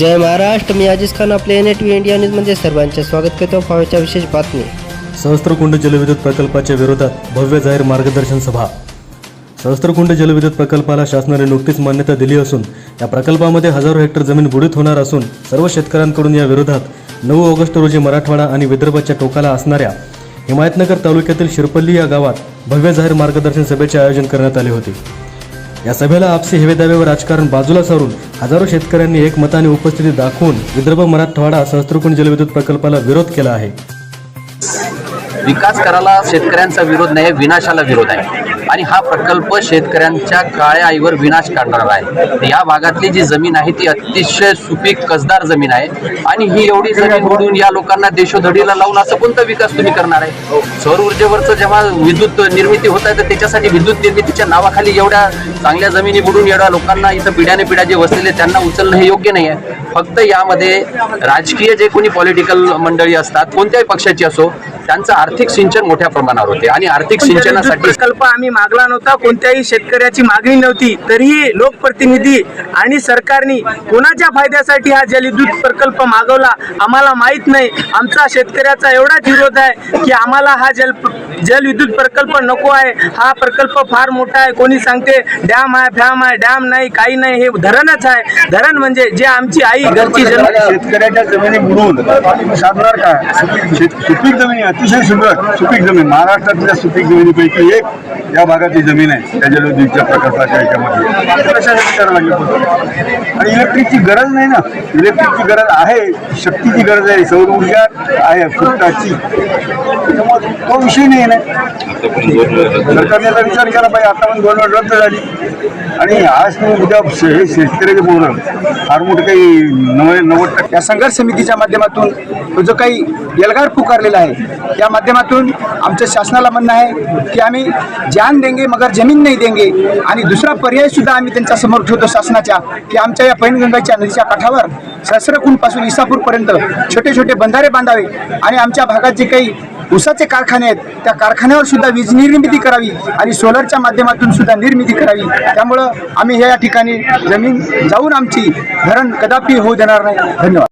जय महाराष्ट्र मी अजिज खान आपल्या N T India न्यूजमध्ये सर्वांचे स्वागत करतो. फावच्या विशेष बातमी. सहस्त्रकुंड जलविद्युत प्रकल्पाच्या विरोधात भव्य जाहीर मार्गदर्शन सभा. सहस्त्रकुंड जलविद्युत प्रकल्पाला शासनाने नुकतीच मान्यता दिली असून या प्रकल्पामध्ये हजारो हेक्टर जमीन बुडीत होणार असून सर्व शेतकऱ्यांकडून या विरोधात नऊ ऑगस्ट रोजी मराठवाडा आणि विदर्भाच्या टोकाला असणाऱ्या हिमायतनगर तालुक्यातील शिरपल्ली या गावात भव्य जाहीर मार्गदर्शन सभेचे आयोजन करण्यात आले होते. या सभेला आपसी हेवेदावे व राजकारण बाजूला सारून हजारो शेतकऱ्यांनी एकमताने उपस्थिती दाखवून विदर्भ मराठवाडा सहस्त्रकुंड जलविद्युत प्रकल्पाला विरोध केला आहे. विकास करायला शेतकऱ्यांचा विरोध नाही विनाशाला विरोध आहे. आणि हा प्रकल्प शेतकऱ्यांच्या काळ्या आईवर विनाश काढणारा आहे. या भागातली जी जमीन आहे ती अतिशय सुपीक कसदार जमीन आहे. आणि ही एवढी जमीन बुडून या लोकांना देशोधडीला लावून असं कोणता विकास तुम्ही करणार आहे? सौर ऊर्जेवरचं जेव्हा विद्युत निर्मिती होत आहे तर त्याच्यासाठी विद्युत निर्मितीच्या नावाखाली एवढ्या चांगल्या जमिनी बुडून एवढ्या लोकांना इथं पिढ्याने पिढ्या जे वसलेले त्यांना उचलणं हे योग्य नाही आहे. फक्त यामध्ये राजकीय जे कोणी पॉलिटिकल मंडळी असतात कोणत्याही पक्षाची असो त्यांचं आर्थिक सिंचन मोठ्या प्रमाणावर होते आणि आर्थिक सिंचनासाठी प्रकल्प आम्ही मागला नव्हता कोणत्याही शेतकऱ्याची मागणी नव्हती. तरीही लोकप्रतिनिधी आणि सरकारने कोणाच्या फायद्यासाठी हा जलविद्युत प्रकल्प मागवला आम्हाला माहीत नाही. आमचा शेतकऱ्याचा एवढाच विरोध आहे की आम्हाला हा जल जलविद्युत प्रकल्प नको आहे. हा प्रकल्प फार मोठा आहे. कोणी सांगते डॅम आहे फॅम आहे डॅम नाही काही नाही. हे धरणच आहे. धरण म्हणजे जे आमची आई घरची जमीन शेतकऱ्याच्या जमिनी बुडून साधणार काय जमिनी अतिशय सुंदर सुपीक जमीन महाराष्ट्रातल्या सुपीक जमिनीपैकी एक या भागाची जमीन आहे. त्या जलविद्युतच्या प्रकल्पाच्या याच्यामध्ये. कशासाठी करावं लागलं आणि इलेक्ट्रिकची गरज नाही ना. इलेक्ट्रिकची गरज आहे शक्तीची गरज आहे सौर ऊर्जा आहे फुटाची त्याच्यामुळे तो विषय नाही ना. सरकारने याचा विचार केला पाहिजे. आता पण गव्हर्नमेंट रद्द झाली. आणि आज उद्या शे- हे शेतकऱ्याचे बोलणं फार मोठं काही नव्वद नव्वद टक्के. या संघर्ष समितीच्या माध्यमातून जो काही एल्गार पुकारलेला आहे या माध्यमातून आमच्या शासनाला म्हणणं आहे की आम्ही जान देंगे मगर जमीन नाही देंगे. आणि दुसरा पर्याय सुद्धा आम्ही त्यांच्यासमोर ठेवतो शासनाच्या की आमच्या या पैनगंगाच्या नदीच्या काठावर सहस्रकुंडपासून इसापूरपर्यंत छोटे छोटे बंधारे बांधावे आणि आमच्या भागात जे काही उसाचे कारखाने आहेत त्या कारखान्यावर सुद्धा वीज निर्मिती करावी आणि सोलरच्या माध्यमातून सुद्धा निर्मिती करावी. त्यामुळं आम्ही या ठिकाणी जमीन जाऊन आमची धरण कदापि होऊ देणार नाही. धन्यवाद.